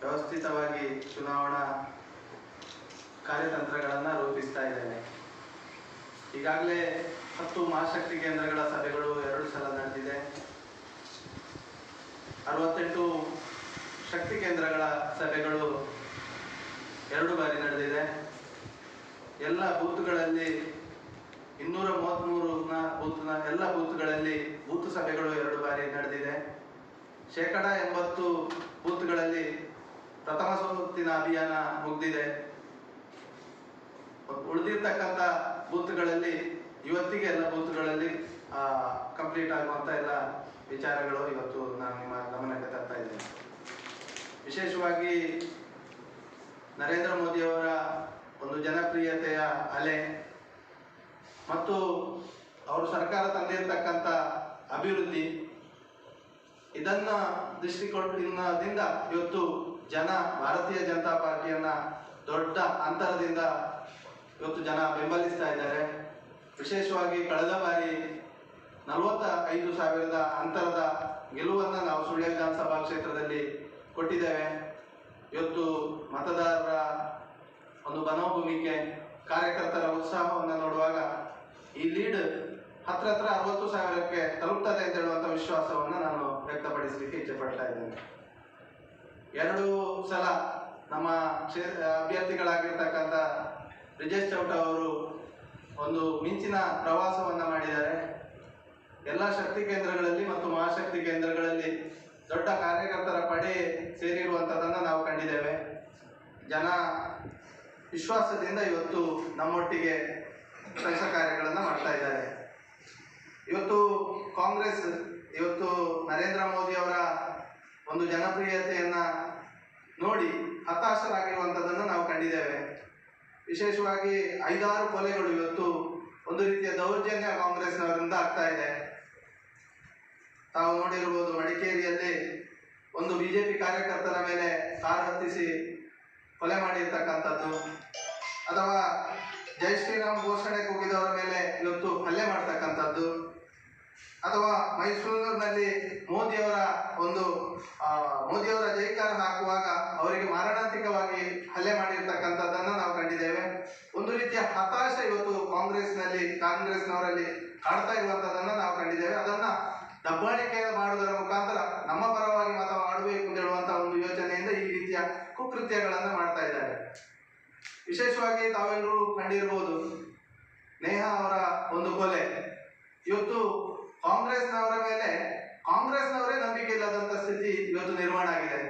ವ್ಯವಸ್ಥಿತವಾಗಿ ಚುನಾವಣಾ ಕಾರ್ಯತಂತ್ರಗಳನ್ನು ರೂಪಿಸ್ತಾ ಇದ್ದೇನೆ. ಈಗಾಗಲೇ ಹತ್ತು ಮಹಾಶಕ್ತಿ ಕೇಂದ್ರಗಳ ಸಭೆಗಳು ಎರಡು ಸಲ ನಡೆದಿದೆ. ಅರವತ್ತೆಂಟು ಶಕ್ತಿ ಕೇಂದ್ರಗಳ ಸಭೆಗಳು ಎರಡು ಬಾರಿ ನಡೆದಿದೆ. ಎಲ್ಲ ಬೂತ್ಗಳಲ್ಲಿ ಇನ್ನೂರ ಮೂವತ್ತ್ಮೂರನ ಬೂತ್ನ ಎಲ್ಲ ಬೂತ್ಗಳಲ್ಲಿ ಬೂತ್ ಸಭೆಗಳು ಎರಡು ಬಾರಿ ನಡೆದಿದೆ. ಶೇಕಡ ಎಂಬತ್ತು ಬೂತ್ಗಳಲ್ಲಿ ಪ್ರಥಮ ಸುತ್ತಿನ ಅಭಿಯಾನ ಮುಗ್ದಿದೆ. ಉಳಿದಿರ್ತಕ್ಕಂಥ ಬೂತ್ಗಳಲ್ಲಿ, ಇವತ್ತಿಗೆ ಎಲ್ಲ ಬೂತ್ಗಳಲ್ಲಿ ಕಂಪ್ಲೀಟ್ ಆಗುವಂಥ ಎಲ್ಲ ವಿಚಾರಗಳು ಇವತ್ತು ನಾನು ನಿಮ್ಮ ಗಮನಕ್ಕೆ ತರ್ತಾ ಇದ್ದೇನೆ. ವಿಶೇಷವಾಗಿ ನರೇಂದ್ರ ಮೋದಿಯವರ ಒಂದು ಜನಪ್ರಿಯತೆಯ ಅಲೆ ಮತ್ತು ಅವರು ಸರ್ಕಾರ ತಂದಿರತಕ್ಕಂಥ ಅಭಿವೃದ್ಧಿ, ಇದನ್ನ ದೃಷ್ಟಿಕೋನದಿಂದ ಇವತ್ತು ಜನ, ಭಾರತೀಯ ಜನತಾ ಪಾರ್ಟಿಯನ್ನ ದೊಡ್ಡ ಅಂತರದಿಂದ ಇವತ್ತು ಜನ ಬೆಂಬಲಿಸ್ತಾ ಇದ್ದಾರೆ. ವಿಶೇಷವಾಗಿ ಕಳೆದ ಬಾರಿ ನಲವತ್ತ ಐದು ಸಾವಿರದ ಅಂತರದ ಗೆಲುವನ್ನು ನಾವು ಸುಳ್ಯ ವಿಧಾನಸಭಾ ಕ್ಷೇತ್ರದಲ್ಲಿ ಕೊಟ್ಟಿದ್ದೇವೆ. ಇವತ್ತು ಮತದಾರರ ಒಂದು ಬನೋಭೂಮಿಕೆ ಕಾರ್ಯಕರ್ತರ ಉತ್ಸಾಹವನ್ನು ನೋಡುವಾಗ ಈ ಲೀಡ್ ಹತ್ರ ಹತ್ರ ಅರವತ್ತು ಸಾವಿರಕ್ಕೆ ತಲುಪ್ತದೆ ಅಂತ ಹೇಳುವಂಥ ವಿಶ್ವಾಸವನ್ನು ನಾನು ವ್ಯಕ್ತಪಡಿಸಲಿಕ್ಕೆ ಇಚ್ಛೆ ಪಡ್ತಾ ಇದ್ದೇನೆ. ಎರಡು ಸಲ ನಮ್ಮ ಕ್ಷೇ ಅಭ್ಯರ್ಥಿಗಳಾಗಿರ್ತಕ್ಕಂಥ ಬ್ರಿಜೇಶ್ ಚೌಟ ಅವರು ಒಂದು ಮಿಂಚಿನ ಪ್ರವಾಸವನ್ನು ಮಾಡಿದ್ದಾರೆ. ಎಲ್ಲ ಶಕ್ತಿ ಕೇಂದ್ರಗಳಲ್ಲಿ ಮತ್ತು ಮಹಾಶಕ್ತಿ ಕೇಂದ್ರಗಳಲ್ಲಿ ದೊಡ್ಡ ಕಾರ್ಯಕರ್ತರ ಪಡೆ ಸೇರಿರುವಂಥದ್ದನ್ನು ನಾವು ಕಂಡಿದ್ದೇವೆ. ಜನ ವಿಶ್ವಾಸದಿಂದ ಇವತ್ತು ನಮ್ಮೊಟ್ಟಿಗೆ ಕೆಲಸ ಕಾರ್ಯಗಳನ್ನು ಮಾಡ್ತಾ ಇದ್ದಾರೆ. ಇವತ್ತು ಕಾಂಗ್ರೆಸ್, ಇವತ್ತು ನರೇಂದ್ರ ಮೋದಿ ಅವರ ಒಂದು ಜನಪ್ರಿಯತೆಯನ್ನು ನೋಡಿ ಹತಾಶರಾಗಿರುವಂಥದ್ದನ್ನು ನಾವು ಕಂಡಿದ್ದೇವೆ. ವಿಶೇಷವಾಗಿ ಐದಾರು ಕೊಲೆಗಳು ಇವತ್ತು ಒಂದು ರೀತಿಯ ದೌರ್ಜನ್ಯ ಕಾಂಗ್ರೆಸ್ನವರಿಂದ ಆಗ್ತಾ ಇದೆ. ತಾವು ನೋಡಿರ್ಬೋದು ಮಡಿಕೇರಿಯಲ್ಲಿ ಒಂದು ಬಿಜೆಪಿ ಕಾರ್ಯಕರ್ತರ ಮೇಲೆ ಕಾರ್ ಹತ್ತಿಸಿ ಕೊಲೆ ಮಾಡಿರ್ತಕ್ಕಂಥದ್ದು. ಅಥವಾ ಜೈ ಶ್ರೀರಾಮ್ ಘೋಷಣೆ ಕೂಗಿದವರ ಮೇಲೆ ಇವತ್ತು ಹಲ್ಲೆ ಮಾಡ್ತಕ್ಕಂಥದ್ದು. ಅಥವಾ ಮೈಸೂರಿನಲ್ಲಿ ಮೋದಿಯವರ ಒಂದು ಮೋದಿಯವರ ಜೈಕಾರ ಹಾಕುವಾಗ ಅವರಿಗೆ ಮಾರಣಾಂತಿಕವಾಗಿ ಹಲ್ಲೆ ಮಾಡಿರ್ತಕ್ಕಂಥದ್ದನ್ನು ನಾವು ಕಂಡಿದ್ದೇವೆ. ಒಂದು ರೀತಿಯ ಹತಾಶ ಇವತ್ತು ಕಾಂಗ್ರೆಸ್ನಲ್ಲಿ, ಕಾಂಗ್ರೆಸ್ನವರಲ್ಲಿ ಕಾಡ್ತಾ ಇರುವಂಥದ್ದನ್ನು ನಾವು ಕಂಡಿದ್ದೇವೆ. ಅದನ್ನ ದಬ್ಬಾಳಿಕೆ ಮಾಡುವುದರ ಮುಖಾಂತರ ನಮ್ಮ ಪರವಾಗಿ ಮತ ಮಾಡಬೇಕು ಅಂತ ಹೇಳುವಂತ ಒಂದು ಯೋಚನೆಯಿಂದ ಈ ರೀತಿಯ ಕುಕೃತ್ಯಗಳನ್ನು ಮಾಡ್ತಾ ಇದ್ದಾರೆ. ವಿಶೇಷವಾಗಿ ತಾವೆಲ್ಲರೂ ಕಂಡಿರ್ಬೋದು, ನೇಹಾ ಅವರ ಒಂದು ಕೊಲೆ. ಇವತ್ತು ಕಾಂಗ್ರೆಸ್ನವರ ಮೇಲೆ, ಕಾಂಗ್ರೆಸ್ನವರೇ ನಂಬಿಕೆ ಇಲ್ಲದಂತ ಸ್ಥಿತಿ ಇವತ್ತು ನಿರ್ಮಾಣ ಆಗಿದೆ.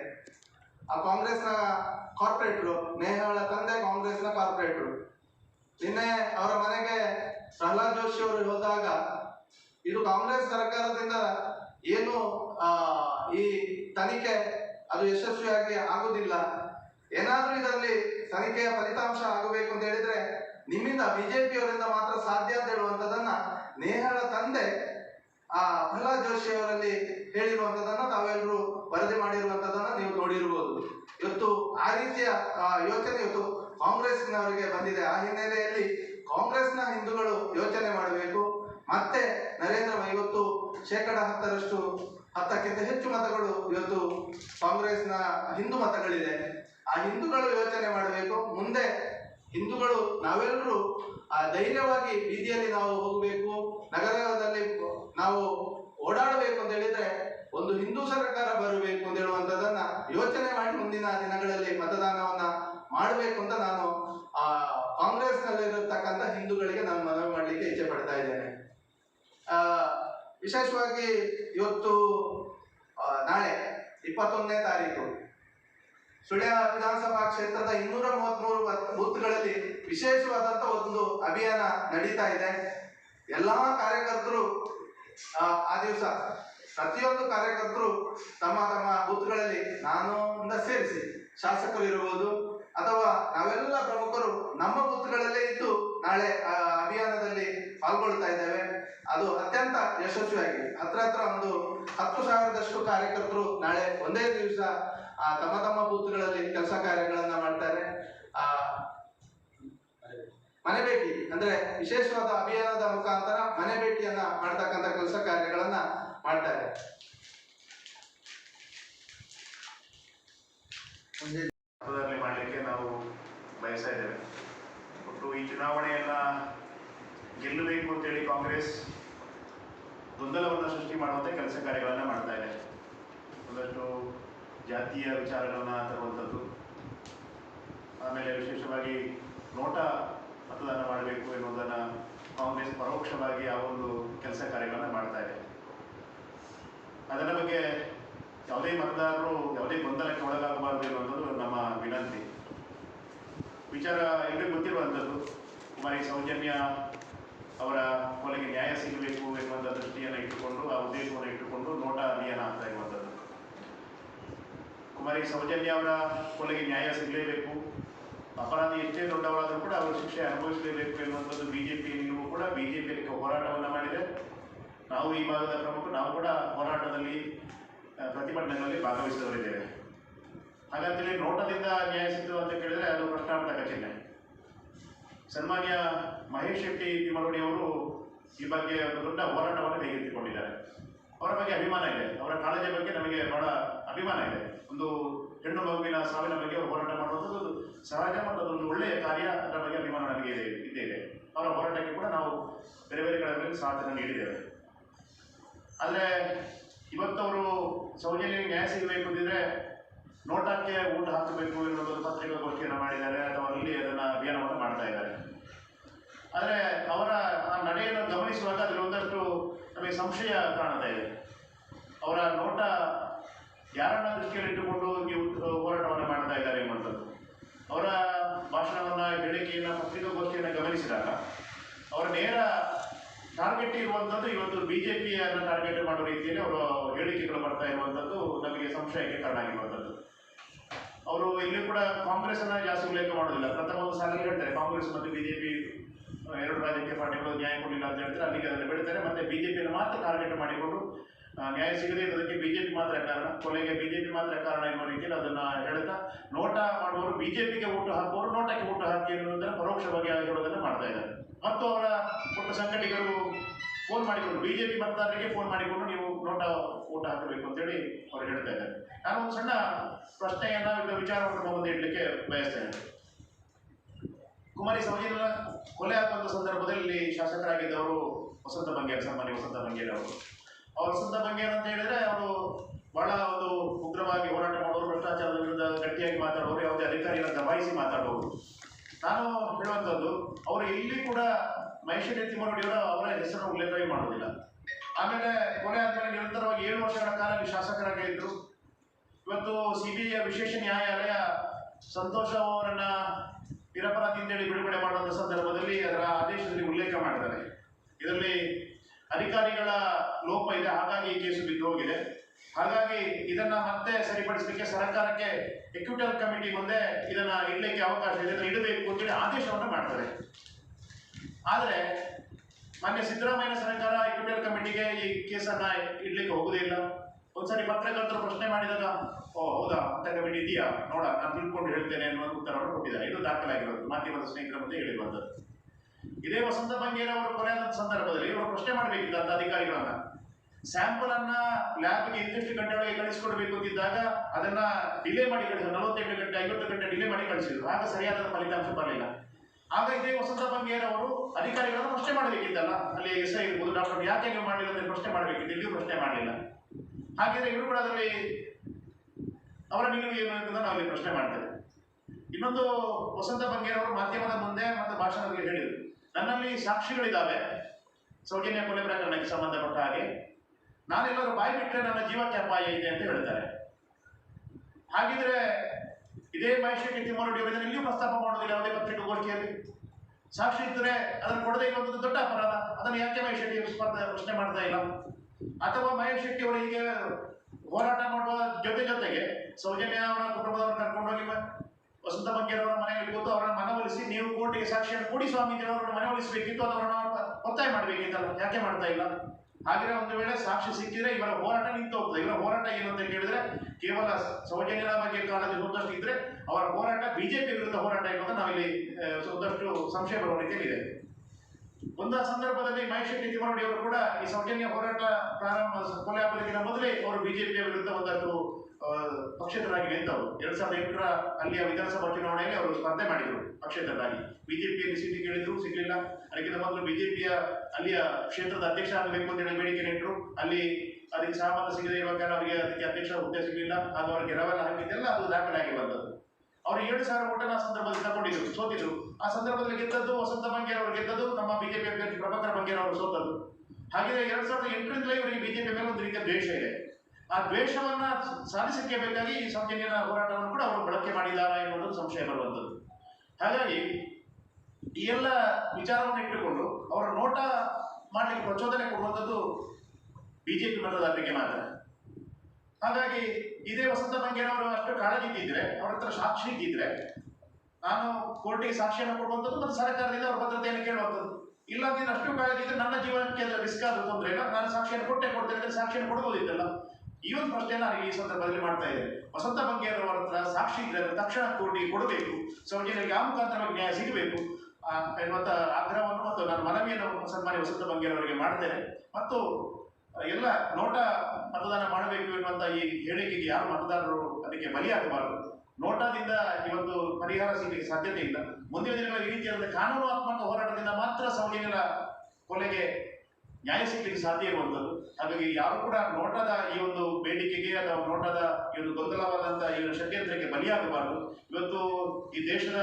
ಆ ಕಾಂಗ್ರೆಸ್ನ ಕಾರ್ಪೊರೇಟ್ರು, ನೇಹಾಳ ತಂದೆ ಕಾಂಗ್ರೆಸ್ನ ಕಾರ್ಪೊರೇಟ್ರು. ನಿನ್ನೆ ಅವರ ಮನೆಗೆ ಪ್ರಹ್ಲಾದ್ ಜೋಶಿ ಅವರು ಹೋದಾಗ, ಇದು ಕಾಂಗ್ರೆಸ್ ಸರ್ಕಾರದಿಂದ ಏನು ಈ ತನಿಖೆ ಅದು ಯಶಸ್ವಿಯಾಗಿ ಆಗುದಿಲ್ಲ. ಏನಾದ್ರೂ ಇದರಲ್ಲಿ ತನಿಖೆಯ ಫಲಿತಾಂಶ ಆಗಬೇಕು ಅಂತ ಹೇಳಿದ್ರೆ, ನಿಮ್ಮಿಂದ ಬಿಜೆಪಿಯವರಿಂದ ಮಾತ್ರ ಸಾಧ್ಯ ಅಂತ ಹೇಳುವಂತದನ್ನ ನೇಹಳ ತಂದೆ ಆ ಪ್ರಹ್ಲಾದ್ ಜೋಶಿ ಅವರಲ್ಲಿ ಹೇಳಿರುವಂತದನ್ನ ತಾವೆಲ್ಲರೂ ವರದಿ ಮಾಡಿರುವಂತದನ್ನ ನೀವು ನೋಡಿರಬಹುದು ಇವತ್ತು ಆ ರೀತಿಯ ಯೋಚನೆ ಇವತ್ತು ಕಾಂಗ್ರೆಸ್ನವರಿಗೆ ಬಂದಿದೆ. ಆ ಹಿನ್ನೆಲೆಯಲ್ಲಿ ಕಾಂಗ್ರೆಸ್ನ ಹಿಂದೂಗಳು ಯೋಚನೆ ಮಾಡಬೇಕು. ಮತ್ತೆ ನರೇಂದ್ರ ಇವತ್ತು ಶೇಕಡ ಹತ್ತರಷ್ಟು, ಹತ್ತಕ್ಕಿಂತ ಹೆಚ್ಚು ಮತಗಳು ಇವತ್ತು ಕಾಂಗ್ರೆಸ್ನ ಹಿಂದೂ ಮತಗಳಿದೆ. ಆ ಹಿಂದೂಗಳು ಯೋಚನೆ ಮಾಡಬೇಕು. ಮುಂದೆ ಹಿಂದೂಗಳು ನಾವೆಲ್ಲರೂ ಆ ಧೈರ್ಯವಾಗಿ ಬೀದಿಯಲ್ಲಿ ನಾವು ಹೋಗಬೇಕು ನಗರದಲ್ಲಿ ನಾವು ಓಡಾಡಬೇಕು ಅಂತ ಹೇಳಿದ್ರೆ ಒಂದು ಹಿಂದೂ ಸರ್ಕಾರ ಬರಬೇಕು ಅಂತ ಹೇಳುವಂತದನ್ನ ಯೋಚನೆ ಮಾಡಿ ಮುಂದಿನ ದಿನಗಳಲ್ಲಿ ಮತದಾನವನ್ನ ಮಾಡಬೇಕು ಅಂತ ನಾನು ಆ ಕಾಂಗ್ರೆಸ್ ನಲ್ಲಿರತಕ್ಕಂತ ಹಿಂದೂಗಳಿಗೆ ನಾನು ಮನವಿ ಮಾಡಲಿಕ್ಕೆ ಇಚ್ಛೆ ಪಡ್ತಾ ಇದ್ದೇನೆ. ಆ, ವಿಶೇಷವಾಗಿ ಇವತ್ತು ನಾಳೆ ಇಪ್ಪತ್ತೊಂದನೇ ತಾರೀಕು. ಸುಳ್ಯ ವಿಧಾನಸಭಾ ಕ್ಷೇತ್ರದ ಇನ್ನೂರ ಮೂವತ್ಮೂರು ಬೂತ್ಗಳಲ್ಲಿ ವಿಶೇಷವಾದಂತ ಒಂದು ಅಭಿಯಾನ ನಡೀತಾ ಇದೆ. ಎಲ್ಲಾ ಕಾರ್ಯಕರ್ತರು ಆ, ದಿವಸ ಪ್ರತಿಯೊಂದು ಕಾರ್ಯಕರ್ತರು ತಮ್ಮ ತಮ್ಮ ಬೂತ್ಗಳಲ್ಲಿ ನಾನು ಸೇರಿಸಿ ಶಾಸಕರು ಇರಬಹುದು ಅಥವಾ ನಾವೆಲ್ಲ ಪ್ರಮುಖರು ನಮ್ಮ ಬೂತ್ಗಳಲ್ಲೇ ಇದ್ದು ನಾಳೆ ಅಭಿಯಾನದಲ್ಲಿ ಪಾಲ್ಗೊಳ್ತಾ ಇದ್ದೇವೆ. ಅದು ಅತ್ಯಂತ ಯಶಸ್ವಿಯಾಗಿದೆ. ಹತ್ರ ಹತ್ರ ಒಂದು ಹತ್ತು ಸಾವಿರದಷ್ಟು ಕಾರ್ಯಕರ್ತರು ನಾಳೆ ಒಂದೇ ದಿವಸ ತಮ್ಮ ತಮ್ಮ ಬೂತ್ಗಳಲ್ಲಿ ಕೆಲಸ ಕಾರ್ಯಗಳನ್ನ ಮಾಡ್ತಾರೆ. ಆ, ಮನೆ ಭೇಟಿ ಅಂದ್ರೆ ವಿಶೇಷವಾದ ಅಭಿಯಾನದ ಮುಖಾಂತರ ಮನೆ ಭೇಟಿಯನ್ನ ಮಾಡ್ತಕ್ಕಂಥ ಕೆಲಸ ಕಾರ್ಯಗಳನ್ನ ಮಾಡ್ತಾರೆ. ಮಾಡಲಿಕ್ಕೆ ನಾವು ಬಯಸ್ತಾ ಇದ್ದೇವೆ. ಒಟ್ಟು ಈ ಚುನಾವಣೆಯನ್ನ ಗೆಲ್ಲಬೇಕು ಅಂತೇಳಿ ಕಾಂಗ್ರೆಸ್ ಗೊಂದಲವನ್ನು ಸೃಷ್ಟಿ ಮಾಡುವಂತೆ ಕೆಲಸ ಕಾರ್ಯಗಳನ್ನು ಮಾಡ್ತಾ ಇದೆ. ಒಂದಷ್ಟು ಜಾತಿಯ ವಿಚಾರಗಳನ್ನು ತರುವಂಥದ್ದು. ಆಮೇಲೆ ವಿಶೇಷವಾಗಿ ನೋಟ ಮತದಾನ ಮಾಡಬೇಕು ಎನ್ನುವುದನ್ನು ಕಾಂಗ್ರೆಸ್ ಪರೋಕ್ಷವಾಗಿ ಆ ಒಂದು ಕೆಲಸ ಕಾರ್ಯಗಳನ್ನು ಮಾಡ್ತಾ ಇದೆ. ಅದರ ಬಗ್ಗೆ ಯಾವುದೇ ಮತದಾರರು ಯಾವುದೇ ಗೊಂದಲಕ್ಕೆ ಒಳಗಾಗಬಾರದು ಎನ್ನುವಂಥದ್ದು ನಮ್ಮ ವಿನಂತಿ. ವಿಚಾರ ಎಲ್ಲರಿಗೂ ಗೊತ್ತಿರುವಂಥದ್ದು, ಕುಮಾರಿ ಸೌಜನ್ಯ ಅವರ ಕೊಲೆಗೆ ನ್ಯಾಯ ಸಿಗಬೇಕು ಎನ್ನುವಂಥ ದೃಷ್ಟಿಯನ್ನು ಇಟ್ಟುಕೊಂಡು, ಆ ಉದ್ದೇಶವನ್ನು ಇಟ್ಟುಕೊಂಡು ನೋಟ ಅಭಿಯಾನ ಆಗ್ತಾ ಇರುವಂಥದ್ದು. ಕುಮಾರಿ ಸೌಜನ್ಯ ಅವರ ಕೊಲೆಗೆ ನ್ಯಾಯ ಸಿಗಲೇಬೇಕು. ಅಪರಾಧಿ ಎಷ್ಟೇ ದೊಡ್ಡವರಾದರೂ ಕೂಡ ಅವರು ಶಿಕ್ಷೆ ಅನುಭವಿಸಲೇಬೇಕು ಎನ್ನುವಂಥದ್ದು ಬಿ ಜೆ ಪಿ ನೀವು ಕೂಡ ಬಿ ಜೆ ಪಿ ಹೋರಾಟವನ್ನು ಮಾಡಿದೆ. ನಾವು ಈ ಭಾಗದ ಪ್ರಮುಖ ನಾವು ಕೂಡ ಹೋರಾಟದಲ್ಲಿ ಪ್ರತಿಭಟನೆಗಳಲ್ಲಿ ಭಾಗವಹಿಸಿದವರಿದ್ದೇವೆ. ಹಾಗಂತೇಳಿ ನೋಟದಿಂದ ನ್ಯಾಯ ಸಿಗ್ತದೆ ಅಂತ ಕೇಳಿದ್ರೆ ಅದು ಪ್ರಶ್ನಾರ್ಥಕ ಚಿಹ್ನೆ ಸನ್ಮಾನ್ಯ ಮಹೇಶ್ ಶೆಟ್ಟಿ ತಿಮ್ಮರೋಡಿ ಅವರು ಈ ಬಗ್ಗೆ ಒಂದು ದೊಡ್ಡ ಹೋರಾಟವನ್ನು ಕೈಗೆತ್ತಿಕೊಂಡಿದ್ದಾರೆ. ಅವರ ಬಗ್ಗೆ ಅಭಿಮಾನ ಇದೆ. ಅವರ ಕಾಳಜಿ ಬಗ್ಗೆ ನಮಗೆ ಬಹಳ ಅಭಿಮಾನ ಇದೆ. ಒಂದು ಹೆಣ್ಣು ಮಗುವಿನ ಸಾವಿನ ಬಗ್ಗೆ ಹೋರಾಟ ಮಾಡುವಂಥದ್ದು ಒಂದು ಸಹಜ ಮತ್ತು ಅದೊಂದು ಒಳ್ಳೆಯ ಕಾರ್ಯ ಅದರ ಬಗ್ಗೆ ಅಭಿಮಾನ ನಮಗೆ ಇದೆ ಇದ್ದೇ ಇದೆ. ಅವರ ಹೋರಾಟಕ್ಕೆ ಕೂಡ ನಾವು ಬೇರೆ ಬೇರೆ ಕಡೆಗಳಲ್ಲಿ ಸಾಧನೆ ನೀಡಿದ್ದೇವೆ. ಆದರೆ ಇವತ್ತವರು ಸೌಜನ್ಯ ನ್ಯಾಯ ಸಿಗಬೇಕು ಅಂದಿದ್ರೆ ನೋಟಕ್ಕೆ ಊಟ ಹಾಕಬೇಕು ಎನ್ನುವುದು ಪತ್ರಿಕಾಗೋಷ್ಠಿಯನ್ನು ಮಾಡಿದ್ದಾರೆ ಅಥವಾ ಅಲ್ಲಿ ಅದನ್ನು ಅಭಿಯಾನವನ್ನು ಮಾಡ್ತಾ ಇದ್ದಾರೆ. ಆದರೆ ಅವರ ಆ ನಡೆಯನ್ನು ಗಮನಿಸುವಾಗ ಅದರಲ್ಲಿ ಒಂದಷ್ಟು ನಮಗೆ ಸಂಶಯ ಕಾಣ್ತಾ ಇದೆ. ಅವರ ನೋಟ ಯಾರನ್ನ ದೃಷ್ಟಿಯಲ್ಲಿ ಇಟ್ಟುಕೊಂಡು ನೀವು ಹೋರಾಟವನ್ನು ಮಾಡ್ತಾ ಇದ್ದಾರೆ ಎನ್ನುವಂಥದ್ದು ಅವರ ಭಾಷಣವನ್ನು, ಹೇಳಿಕೆಯನ್ನು ಪತ್ರಿಕಾಗೋಷ್ಠಿಯನ್ನು ಗಮನಿಸಿದಾಗ, ಅವರ ನೇರ ಟಾರ್ಗೆಟ್ ಇರುವಂಥದ್ದು ಇವತ್ತು ಬಿ ಜೆ ಪಿಯನ್ನು ಟಾರ್ಗೆಟ್ ಮಾಡುವ ರೀತಿಯಲ್ಲಿ ಅವರು ಹೇಳಿಕೆಗಳು ಬರ್ತಾ ಇರುವಂಥದ್ದು ನಮಗೆ ಸಂಶಯಕ್ಕೆ ಕಾರಣ ಆಗಿರುವಂಥದ್ದು. ಅವರು ಇಲ್ಲಿ ಕೂಡ ಕಾಂಗ್ರೆಸ್ ಅನ್ನ ಜಾಸ್ತಿ ಉಲ್ಲೇಖ ಮಾಡೋದಿಲ್ಲ ಪ್ರಥಮ ಒಂದು ಸಾಲ ಹೇಳ್ತಾರೆ, ಕಾಂಗ್ರೆಸ್ ಮತ್ತು ಬಿಜೆಪಿ ಎರಡು ರಾಜಕೀಯ ಪಾರ್ಟಿಗಳು ನ್ಯಾಯ ಕೊಡಲಿಲ್ಲ ಅಂತ ಹೇಳ್ತಾರೆ, ಅಲ್ಲಿಗೆ ಅದನ್ನು ಬಿಡ್ತಾರೆ, ಮತ್ತೆ ಬಿಜೆಪಿಯನ್ನು ಮಾತ್ರ ಟಾರ್ಗೆಟ್ ಮಾಡಿಕೊಂಡು ನ್ಯಾಯ ಸಿಗದೆ ಇರೋದಕ್ಕೆ ಬಿಜೆಪಿ ಮಾತ್ರ ಕಾರಣ. ಕೊಲೆಗೆ ಬಿಜೆಪಿ ಮಾತ್ರ ಕಾರಣ ಎನ್ನುವ ರೀತಿಯಲ್ಲಿ ಅದನ್ನ ಹೇಳ್ತಾ, ನೋಟ ಮಾಡುವವರು ಬಿಜೆಪಿಗೆ ಓಟು ಹಾಕುವವರು ನೋಟಕ್ಕೆ ಓಟು ಹಾಕಿ ಎನ್ನುವುದನ್ನು ಪರೋಕ್ಷವಾಗಿ ಹೇಳೋದನ್ನು ಮಾಡ್ತಾ ಇದ್ದಾರೆ. ಮತ್ತು ಅವರ ಒಟ್ಟು ಸಂಘಟಿಗರು ಫೋನ್ ಮಾಡಿಕೊಂಡು, ಬಿಜೆಪಿ ಮತದಾರರಿಗೆ ಫೋನ್ ಮಾಡಿಕೊಂಡು ನೀವು ನೋಟ ಓಟ ಹಾಕಬೇಕು ಅಂತೇಳಿ ಅವರು ಹೇಳ್ತಾ ಇದ್ದಾರೆ. ನಾನು ಒಂದು ಸಣ್ಣ ಪ್ರಶ್ನೆಯನ್ನ ವಿವಿಧ ವಿಚಾರವನ್ನು ಮುಂದೆ ಇಡಲಿಕ್ಕೆ ಬಯಸ್ತೇನೆ. ಕುಮಾರಿ ಸಮಯ ಕೊಲೆ ಆಗುವಂಥ ಸಂದರ್ಭದಲ್ಲಿ ಶಾಸಕರಾಗಿದ್ದವರು ವಸಂತ ಬಂಗೇರ್ ಸಾಮಾನ್ಯ ವಸಂತ ಬಂಗೇರ್ ಅವರು ಅವರು ಸುಂದ ಬಂಗೇರ್ ಅಂತ ಹೇಳಿದ್ರೆ ಅವರು ಬಹಳ ಒಂದು ಉಗ್ರವಾಗಿ ಹೋರಾಟ ಮಾಡೋರು, ಭ್ರಷ್ಟಾಚಾರದ ವಿರುದ್ಧ ಗಟ್ಟಿಯಾಗಿ ಮಾತಾಡೋರು, ಯಾವುದೇ ಅಧಿಕಾರಿಗಳ ದಬಾಯಿಸಿ ಮಾತಾಡೋರು. ನಾನು ಹೇಳುವಂಥದ್ದು, ಅವರು ಇಲ್ಲಿ ಕೂಡ ಮಹೇಶ್ವರಿ ತಿಮ್ಮನೋಡಿಯವರ ಅವರ ಹೆಸರು ಉಲ್ಲೇಖವೇ ಮಾಡೋದಿಲ್ಲ. ಆಮೇಲೆ ಕೊನೆ ಆದ್ಮೇಲೆ ನಿರಂತರವಾಗಿ ಏಳು ವರ್ಷಗಳ ಕಾಲ ಶಾಸಕರಾಗಿ ಇದ್ರು. ಇವತ್ತು ಸಿಬಿಐ ವಿಶೇಷ ನ್ಯಾಯಾಲಯ ಸಂತೋಷ್ ಅವರನ್ನ ನಿರಪರಾಧಿ ಅಂತೇಳಿ ಬಿಡುಗಡೆ ಮಾಡುವಂಥ ಸಂದರ್ಭದಲ್ಲಿ ಅದರ ಆದೇಶದಲ್ಲಿ ಉಲ್ಲೇಖ ಮಾಡಿದ್ದಾರೆ. ಇದರಲ್ಲಿ ಅಧಿಕಾರಿಗಳ ಲೋಪ ಇದೆ. ಹಾಗಾಗಿ ಈ ಕೇಸು ಬಿದ್ದು ಹೋಗಿದೆ. ಹಾಗಾಗಿ ಇದನ್ನ ಮತ್ತೆ ಸರಿಪಡಿಸಲಿಕ್ಕೆ ಸರ್ಕಾರಕ್ಕೆ ಎಕ್ವಿಟಲ್ ಕಮಿಟಿ ಮುಂದೆ ಇದನ್ನ ಇಡಲಿಕ್ಕೆ ಅವಕಾಶ ಇದೆ ಇಡಬೇಕು ಅಂತೇಳಿ ಆದೇಶವನ್ನು ಮಾಡ್ತಾರೆ. ಆದರೆ ಮಾನ್ಯ ಸಿದ್ದರಾಮಯ್ಯ ಸರ್ಕಾರ ಎಕ್ವಿಟಲ್ ಕಮಿಟಿಗೆ ಈ ಕೇಸನ್ನ ಇಡ್ಲಿಕ್ಕೆ ಹೋಗುದೇ ಇಲ್ಲ. ಒಂದ್ಸರಿ ಪತ್ರಕರ್ತರು ಪ್ರಶ್ನೆ ಮಾಡಿದಾಗ, ಓ, ಹೌದಾ? ಅಂತ ಕಮಿಟಿ ಇದೆಯಾ? ನೋಡ ನಾನು ತಿಳ್ಕೊಂಡು ಹೇಳ್ತೇನೆ ಅನ್ನೋ ಉತ್ತರವನ್ನು ಕೊಟ್ಟಿದ್ದಾರೆ. ಇದು ದಾಖಲಾಗಿರೋದು. ಮಾಧ್ಯಮದ ಸ್ನೇಹಿತರ ಮುಂದೆ ಹೇಳಿರುವಂಥದ್ದು. ಇದೇ ವಸಂತ ಬಂಗೇರ ಅವರು ಕೊನೆಯಾದ ಸಂದರ್ಭದಲ್ಲಿ ಇವರು ಪ್ರಶ್ನೆ ಮಾಡಬೇಕಿತ್ತು ಅಂತ ಅಧಿಕಾರಿಗಳನ್ನ. ಸ್ಯಾಂಪಲ್ ಅನ್ನ ಲ್ಯಾಬ್ಗೆ ಇಂತಿಷ್ಟು ಗಂಟೆ ಒಳಗೆ ಕಳಿಸಿಕೊಡ್ಬೇಕು ಅಂತಿದ್ದಾಗ ಅದನ್ನ ಡಿಲೇ ಮಾಡಿ ಕಳಿಸಿದ್ರು. ನಲವತ್ತೆಂಟು ಗಂಟೆ, ಐವತ್ತು ಗಂಟೆ ಡಿಲೇ ಮಾಡಿ ಕಳಿಸಿದ್ರು. ಆಗ ಸರಿಯಾದ ಫಲಿತಾಂಶ ಬರಲಿಲ್ಲ. ಆಗ ಇದೇ ವಸಂತ ಬಂಗೇರ ಅವರು ಅಧಿಕಾರಿಗಳನ್ನ ಪ್ರಶ್ನೆ ಮಾಡಬೇಕಿತ್ತಲ್ಲ. ಅಲ್ಲಿ ಎಸ್ ಐ ಇರ್ಬೋದು, ಡಾಕ್ಟರ್ ಯಾಕೆ ನೀವು ಮಾಡಲಿಲ್ಲ ಅಂತ ಪ್ರಶ್ನೆ ಮಾಡಬೇಕಿತ್ತು. ಇಲ್ಲಿಯೂ ಪ್ರಶ್ನೆ ಮಾಡಲಿಲ್ಲ. ಹಾಗಿದ್ರೆ ಇವರು ಕೂಡ ಅದರಲ್ಲಿ ಅವರ ನಿಲುವು ಏನು ಅಂತ ನಾವು ಪ್ರಶ್ನೆ ಮಾಡ್ತೇವೆ. ಇನ್ನೊಂದು ವಸಂತ ಬಂಗೇರ ಅವರು ಮಾಧ್ಯಮದ ಮುಂದೆ ಮತ್ತು ಭಾಷಣದಲ್ಲಿ ಹೇಳಿದರು. ನನ್ನಲ್ಲಿ ಸಾಕ್ಷಿಗಳಿದ್ದಾವೆ ಸೌಜನ್ಯ ಕೊಲೆ ಪ್ರಕರಣಕ್ಕೆ ಸಂಬಂಧಪಟ್ಟ ಹಾಗೆ. ನಾನೆಲ್ಲರೂ ಬಾಯಿ ಬಿಟ್ಟರೆ ನನ್ನ ಜೀವಕ್ಕೆ ಅಪಾಯ ಇದೆ ಅಂತ ಹೇಳ್ತಾರೆ. ಹಾಗಿದ್ರೆ ಇದೇ ಮಹೇಶ್ವರಿ ತಿಮ್ಮರೊಡ್ಡಿ ಅವರು ಇದನ್ನು ಇಲ್ಲಿಯೂ ಪ್ರಸ್ತಾಪ ಮಾಡೋದಿಲ್ಲ, ಯಾವುದೇ ಪತ್ರಿಕಾಗೋಷ್ಠಿಯಲ್ಲಿ ಸಾಕ್ಷಿ ಇದ್ದರೆ ಅದನ್ನು ಕೊಡದೇ ಇರುವಂಥದ್ದು ದೊಡ್ಡ ಅಪರಾಧ. ಅದನ್ನು ಯಾಕೆ ಮಹೇಶ್ ಶೆಟ್ಟಿ ಪ್ರಶ್ನೆ ಮಾಡ್ತಾ ಇಲ್ಲ? ಅಥವಾ ಮಹೇಶ್ ಶೆಟ್ಟಿ ಅವರು ಹೀಗೆ ಹೋರಾಟ ಮಾಡುವ ಜೊತೆ ಜೊತೆಗೆ ಸೌಜನ್ಯ ಅವರ ಕುಟುಂಬದವರು ಕರ್ಕೊಂಡು ಹೋಗಿ ಮ- ವಸಂತ ಮಂಗೇರವರ ಮನೆಯಲ್ಲಿ ಕೂತು ಅವರನ್ನ ಮನವೊಲಿಸಿ ನೀವು ಕೋರ್ಟಿಗೆ ಸಾಕ್ಷಿಯನ್ನು ಕೂಡಿ ಸ್ವಾಮೀಜಿ ಅವರನ್ನು ಮನವೊಲಿಸಬೇಕಿತ್ತು ಅವರನ್ನು ಒತ್ತಾಯ ಮಾಡಬೇಕಿತ್ತಲ್ಲ, ಯಾಕೆ ಮಾಡ್ತಾ ಇಲ್ಲ? ಹಾಗೆ ಒಂದು ವೇಳೆ ಸಾಕ್ಷಿ ಸಿಕ್ಕಿದ್ರೆ ಇವರ ಹೋರಾಟ ನಿಂತು ಹೋಗ್ತದೆ ಇವರ ಹೋರಾಟ ಏನು ಅಂತ ಕೇಳಿದ್ರೆ, ಕೇವಲ ಸೌಜನ್ಯದ ಬಗ್ಗೆ ಕಾಳಜಿ ಒಂದಷ್ಟು ಇದ್ರೆ ಅವರ ಹೋರಾಟ ಬಿಜೆಪಿ ವಿರುದ್ಧ ಹೋರಾಟ ಎಂಬುದು ನಾವಿಲ್ಲಿ ಒಂದಷ್ಟು ಸಂಶಯ ಬರುವ ರೀತಿಯಲ್ಲಿ ಇದೆ. ಒಂದು ಸಂದರ್ಭದಲ್ಲಿ ಮಹೇಶ್ ಶೆಟ್ಟಿ ತಿಮ್ಮರೊಡ್ಡಿ ಅವರು ಕೂಡ ಈ ಸೌಜನ್ಯ ಹೋರಾಟ ಪ್ರಾರಂಭ, ಕೊಲೆ ಆಗೋದಕ್ಕಿಂತ ಮೊದಲೇ ಅವರು ಬಿಜೆಪಿಯ ವಿರುದ್ಧ ಒಂದಷ್ಟು ಆ, ಪಕ್ಷೇತರರಾಗಿ ನಿಂತವರು ಎರಡ್ ಸಾವಿರದ ಎಂಟರ ಅಲ್ಲಿಯ ವಿಧಾನಸಭಾ ಚುನಾವಣೆಯಲ್ಲಿ ಅವರು ಸ್ಪರ್ಧೆ ಮಾಡಿದರು ಪಕ್ಷೇತರರಾಗಿ. ಬಿಜೆಪಿಯಲ್ಲಿ ಸೀಟು ಕೇಳಿದ್ರು ಸಿಗಲಿಲ್ಲ. ಅದಕ್ಕಿಂತ ಮೊದಲು ಬಿಜೆಪಿಯ ಅಲ್ಲಿಯ ಕ್ಷೇತ್ರದ ಅಧ್ಯಕ್ಷ ಆಗಬೇಕು ಅಂತ ಹೇಳಿ ಬೇಡಿಕೆ ನೆಟ್ಟರು. ಅಲ್ಲಿ ಅದಕ್ಕೆ ಸಹಮತ ಸಿಗದೆ ಇರುವ ಕಾರಣ ಅವರಿಗೆ ಅದಕ್ಕೆ ಅಧ್ಯಕ್ಷ ಹುದ್ದೆ ಸಿಗಲಿಲ್ಲ. ಅದು ಅವರಿಗೆ ಎರವೆಲ್ಲ ಹಾಕಿದ್ದೆಲ್ಲ ಅದು ದಾಖಲಾಗಿ ಬಂದದ್ದು. ಅವರು ಏಳು ಸಾವಿರ ಓಟನ ಆ ಸಂದರ್ಭದಲ್ಲಿ ತಗೊಂಡಿದ್ರು ಸೋತಿದ್ರು. ಆ ಸಂದರ್ಭದಲ್ಲಿ ಗೆದ್ದದ್ದು ವಸಂತ ಬಂಗೇರ್ ಅವರು ಗೆದ್ದದ್ದು ನಮ್ಮ ಬಿಜೆಪಿ ಅಭ್ಯರ್ಥಿ ಪ್ರಭಾಕರ್ ಬಂಗೇರ್ ಅವರು ಸೋತದ್ದು. ಹಾಗೆ ಎರಡ್ ಸಾವಿರದ ಎಂಟರಿಂದಲೇ ಇವರಿಗೆ ಬಿಜೆಪಿ ಮೇಲೆ ಒಂದು ರೀತಿಯ ದ್ವೇಷ ಇದೆ. ಆ ದ್ವೇಷವನ್ನ ಸಾಧಿಸಕ್ಕೆ ಬೇಕಾಗಿ ಈ ಸೌಜನ್ಯನ ಹೋರಾಟವನ್ನು ಕೂಡ ಅವರು ಬಳಕೆ ಮಾಡಿದ್ದಾರೆ ಎನ್ನುವುದು ಸಂಶಯ ಬರುವಂಥದ್ದು. ಹಾಗಾಗಿ ಈ ಎಲ್ಲ ವಿಚಾರವನ್ನು ಇಟ್ಟುಕೊಂಡು ಅವರ ನೋಟ ಮಾಡಲಿಕ್ಕೆ ಪ್ರಚೋದನೆ ಕೊಡುವಂಥದ್ದು ಬಿಜೆಪಿ ಮತದಾರರಿಗೆ ಮಾತ್ರ. ಹಾಗಾಗಿ ಇದೇ ವಸಂತ ಮಂಗೇನವರು ಅಷ್ಟು ಕಾಳಜಿ ಇದ್ದಿದ್ರೆ, ಅವರ ಹತ್ರ ಸಾಕ್ಷಿ ಇದ್ದಿದ್ರೆ, ನಾನು ಕೋರ್ಟಿಗೆ ಸಾಕ್ಷಿಯನ್ನು ಕೊಡುವಂಥದ್ದು ಮತ್ತು ಸರ್ಕಾರದಿಂದ ಅವರ ಭದ್ರತೆಯನ್ನು ಕೇಳುವಂಥದ್ದು. ಇಲ್ಲ ಅಂತಿದ್ರೆ ಅಷ್ಟು ಕಾಳಜಿ ಇದ್ರೆ ನನ್ನ ಜೀವನಕ್ಕೆ ರಿಸ್ಕ್ ಆದ್ರೂ ತೊಂದರೆ ಇಲ್ಲ. ನಾನು ಸಾಕ್ಷಿಯನ್ನು ಕೊಟ್ಟೆ ಕೊಡ್ತೇನೆ, ಅಂದ್ರೆ ಸಾಕ್ಷಿಯನ್ನು ಕೊಡ್ಬೋದಿತ್ತಲ್ಲ. ಈ ಒಂದು ಪ್ರಶ್ನೆ ನಾನು ಈ ಸಂದರ್ಭದಲ್ಲಿ ಮಾಡ್ತಾ ಇದ್ದೇನೆ ವಸಂತ ಬಂಗೇರವರ ಹತ್ರ ಸಾಕ್ಷಿ ತಕ್ಷಣ ಕೋರ್ಟಿಗೆ ಕೊಡಬೇಕು. ಸೌಜನ್ಯರಿಗೆ ಆ ಮುಖಾಂತರ ನ್ಯಾಯ ಸಿಗಬೇಕು? ಆ, ಎನ್ನುವಂತ ಆಗ್ರಹವನ್ನು ಮತ್ತು ನಾನು ಮನವಿಯನ್ನು ಸನ್ಮಾನ್ಯ ವಸಂತ ಬಂಗೇರವರಿಗೆ ಮಾಡ್ತೇನೆ. ಮತ್ತು ಎಲ್ಲ ನೋಟ ಮತದಾನ ಮಾಡಬೇಕು ಎನ್ನುವಂತ ಈ ಹೇಳಿಕೆಗೆ ಯಾರು ಮತದಾರರು ಅದಕ್ಕೆ ಬಲಿಯಾಗಬಾರದು. ನೋಟಾದಿಂದ ಇವತ್ತು ಪರಿಹಾರ ಸಿಗಲಿಕ್ಕೆ ಸಾಧ್ಯತೆ ಇಲ್ಲ ಮುಂದಿನ ದಿನಗಳಲ್ಲಿ ಈ ರೀತಿಯಾದ ಕಾನೂನಾತ್ಮಕ ಹೋರಾಟದಿಂದ ಮಾತ್ರ ಸೌಜನ್ಯರ ಕೊಲೆಗೆ ನ್ಯಾಯ ಸಿಗಲಿಕ್ಕೆ ಸಾಧ್ಯ ಇರುವಂಥದ್ದು ಹಾಗಾಗಿ ಯಾರು ಕೂಡ ನೋಟದ ಈ ಒಂದು ಬೇಡಿಕೆಗೆ ಅಥವಾ ನೋಟದ ಈ ಒಂದು ಗೊಂದಲವಾದಂತಹ ಈ ಒಂದು ಷಡ್ಯಂತ್ರಕ್ಕೆ ಬಲಿಯಾಗಬಾರದು. ಇವತ್ತು ಈ ದೇಶದ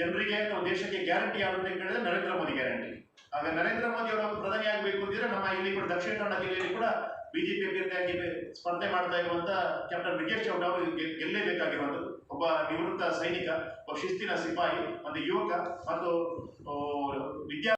ಜನರಿಗೆ ಅಥವಾ ದೇಶಕ್ಕೆ ಗ್ಯಾರಂಟಿ ಯಾರು ಅಂತ ನರೇಂದ್ರ ಮೋದಿ ಗ್ಯಾರಂಟಿ. ಆಗ ನರೇಂದ್ರ ಮೋದಿ ಅವರು ಪ್ರಧಾನಿ ಆಗಬೇಕು ಅಂತಿದ್ರೆ ನಮ್ಮ ಇಲ್ಲಿ ಕೂಡ ದಕ್ಷಿಣ ಕನ್ನಡ ಜಿಲ್ಲೆಯಲ್ಲಿ ಕೂಡ ಬಿಜೆಪಿ ಅಭ್ಯರ್ಥಿಯಾಗಿ ಸ್ಪರ್ಧೆ ಮಾಡ್ತಾ ಇರುವಂತ ಕ್ಯಾಪ್ಟನ್ ಬ್ರಿಗೇಶ್ ಚೌಡ ಅವರು ಗೆಲ್ಲೇಬೇಕಾಗಿರುವಂಥದ್ದು ಒಬ್ಬ ನಿವೃತ್ತ ಸೈನಿಕ, ಒಬ್ಬ ಶಿಸ್ತಿನ ಸಿಪಾಯಿ, ಒಂದು ಯುವಕ ಮತ್ತು ವಿದ್ಯಾ